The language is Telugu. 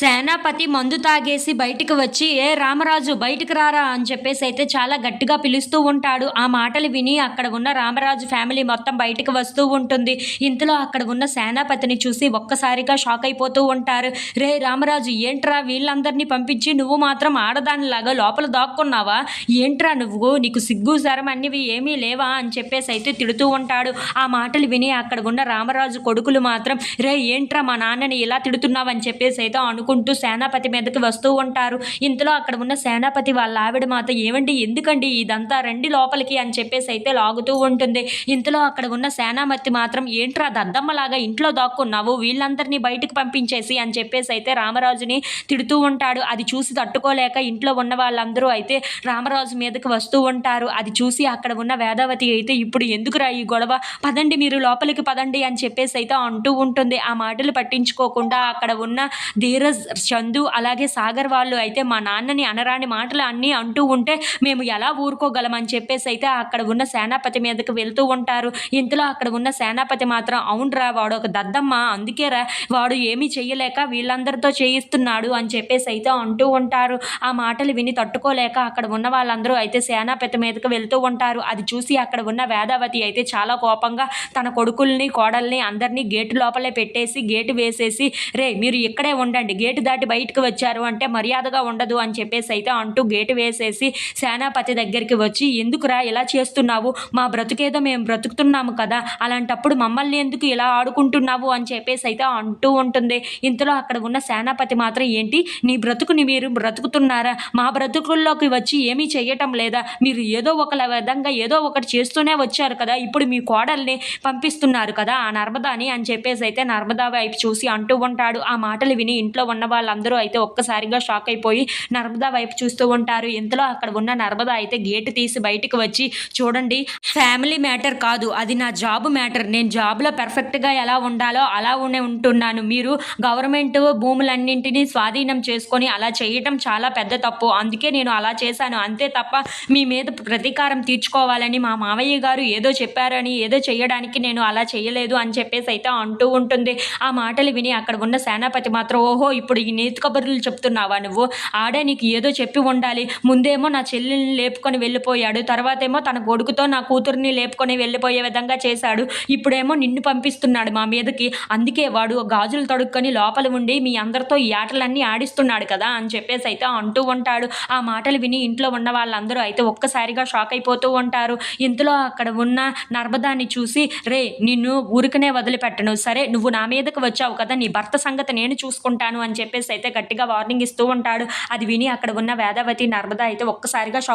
సేనాపతి మందు తాగేసి బయటికి వచ్చి ఏ రామరాజు బయటికి రారా అని చెప్పేసి అయితే చాలా గట్టిగా పిలుస్తూ ఉంటాడు. ఆ మాటలు విని అక్కడ ఉన్న రామరాజు ఫ్యామిలీ మొత్తం బయటికి వస్తూ ఉంటుంది. ఇంతలో అక్కడ ఉన్న సేనాపతిని చూసి ఒక్కసారిగా షాక్ అయిపోతూ ఉంటారు. రే రామరాజు ఏంట్రా వీళ్ళందరినీ పంపించి నువ్వు మాత్రం ఆడదానిలాగా లోపల దాక్కున్నావా? ఏంట్రా నువ్వు? నీకు సిగ్గు సరం అన్నివి ఏమీ లేవా? అని చెప్పేసి అయితే తిడుతూ ఉంటాడు. ఆ మాటలు విని అక్కడ ఉన్న రామరాజు కొడుకులు మాత్రం రే ఏంట్రా మా నాన్నని ఇలా తిడుతున్నావని చెప్పేసి అయితే అనుకు అనుకుంటూ సేనాపతి మీదకి వస్తూ ఉంటారు. ఇంతలో అక్కడ ఉన్న సేనాపతి వాళ్ళ ఆవిడ మాత్రం ఏమండి ఎందుకండి ఇదంతా? రండి లోపలికి అని చెప్పేసి అయితే లాగుతూ ఉంటుంది. ఇంతలో అక్కడ ఉన్న సేనాపతి మాత్రం ఏంట్రా దద్దమ్మలాగా ఇంట్లో దాక్కున్నావు? వీళ్ళందరినీ బయటకు పంపించేసి అని చెప్పేసి అయితే రామరాజుని తిడుతూ ఉంటాడు. అది చూసి తట్టుకోలేక ఇంట్లో ఉన్న వాళ్ళందరూ అయితే రామరాజు మీదకి వస్తూ ఉంటారు. అది చూసి అక్కడ ఉన్న వేదావతి అయితే ఇప్పుడు ఎందుకురా ఈ గొడవ? పదండి మీరు లోపలికి పదండి అని చెప్పేసి అయితే అంటూ ఉంటుంది. ఆ మాటలు పట్టించుకోకుండా అక్కడ ఉన్న ధీరజ్ చందు అలాగే సాగర్ వాళ్ళు అయితే మా నాన్నని అనరాని మాటలు అన్నీ అంటూ ఉంటే మేము ఎలా ఊరుకోగలం అని చెప్పేసి అయితే అక్కడ ఉన్న సేనాపతి మీదకి వెళ్తూ ఉంటారు. ఇంతలో అక్కడ ఉన్న సేనాపతి మాత్రం అవునరా వాడు ఒక దద్దమ్మ అందుకేరా వాడు ఏమీ చెయ్యలేక వీళ్ళందరితో చేయిస్తున్నాడు అని చెప్పేసి అయితే అంటూ ఉంటారు. ఆ మాటలు విని తట్టుకోలేక అక్కడ ఉన్న వాళ్ళందరూ అయితే సేనాపతి మీదకి వెళ్తూ ఉంటారు. అది చూసి అక్కడ ఉన్న వేదావతి అయితే చాలా కోపంగా తన కొడుకుల్ని కోడల్ని అందరినీ గేటు లోపలే పెట్టేసి గేటు వేసేసి రే మీరు ఇక్కడే ఉండండి గేట్ దాటి బయటకు వచ్చారు అంటే మర్యాదగా ఉండదు అని చెప్పేసి అయితే అంటూ గేటు వేసేసి సేనాపతి దగ్గరికి వచ్చి ఎందుకురా ఇలా చేస్తున్నావు? మా బ్రతుకేదో మేము బ్రతుకుతున్నాము కదా. అలాంటప్పుడు మమ్మల్ని ఎందుకు ఇలా ఆడుకుంటున్నావు? అని చెప్పేసి అయితే అంటూ ఉంటుంది. ఇంతలో అక్కడ ఉన్న సేనాపతి మాత్రం ఏంటి? నీ బ్రతుకుని మీరు బ్రతుకుతున్నారా? మా బ్రతుకుల్లోకి వచ్చి ఏమీ చేయటం లేదా? మీరు ఏదో ఒక విధంగా ఏదో ఒకటి చేస్తూనే వచ్చారు కదా. ఇప్పుడు మీ కోడల్ని పంపిస్తున్నారు కదా ఆ నర్మదాని అని చెప్పేసి అయితే నర్మదా వైపు చూసి అంటూ ఉంటాడు. ఆ మాటలు విని ఇంట్లో ఉన్న వాళ్ళందరూ అయితే ఒక్కసారిగా షాక్ అయిపోయి నర్మదా వైపు చూస్తూ ఉంటారు. ఇంతలో అక్కడ ఉన్న నర్మదా అయితే గేటు తీసి బయటికి వచ్చి చూడండి ఫ్యామిలీ మ్యాటర్ కాదు. అది నా జాబ్ మ్యాటర్ నేను జాబ్లో పర్ఫెక్ట్గా ఎలా ఉండాలో అలా ఉండే ఉంటున్నాను. మీరు గవర్నమెంట్ భూములన్నింటినీ స్వాధీనం చేసుకొని అలా చేయటం చాలా పెద్ద తప్పు. అందుకే నేను అలా చేశాను. అంతే తప్ప మీ మీద ప్రతీకారం తీర్చుకోవాలని మా మావయ్య గారు ఏదో చెప్పారని ఏదో చేయడానికి నేను అలా చేయలేదు అని చెప్పేసి అయితే అంటూ ఉంటుంది. ఆ మాటలు విని అక్కడ ఉన్న సేనాపతి మాత్రం ఓహో ఇప్పుడు ఈ నీతి కబుర్లు చెప్తున్నావా నువ్వు? ఆడే నీకు ఏదో చెప్పి ఉండాలి. ముందేమో నా చెల్లెల్ని లేపుకొని వెళ్ళిపోయాడు. తర్వాత ఏమో తన కొడుకుతో నా కూతుర్ని లేపుకొని వెళ్ళిపోయే విధంగా చేశాడు. ఇప్పుడేమో నిన్ను పంపిస్తున్నాడు మా మీదకి. అందుకే వాడు గాజులు తడుక్కొని లోపల ఉండి మీ అందరితో ఈ ఆటలన్నీ ఆడిస్తున్నాడు కదా అని చెప్పేసి అయితే అంటూ ఉంటాడు. ఆ మాటలు విని ఇంట్లో ఉన్న వాళ్ళందరూ అయితే ఒక్కసారిగా షాక్ అయిపోతూ ఉంటారు. ఇంతలో అక్కడ ఉన్న నర్మదాన్ని చూసి రే నిన్ను ఊరికనే వదిలిపెట్టను. సరే నువ్వు నా మీదకి వచ్చావు కదా నీ భర్త సంగతి నేను చూసుకుంటాను అని అని చెప్పేసి అయితే గట్టిగా వార్నింగ్ ఇస్తూ ఉంటాడు. అది విని అక్కడ ఉన్న వేదావతి నర్మదా అయితే ఒక్కసారిగా షాక్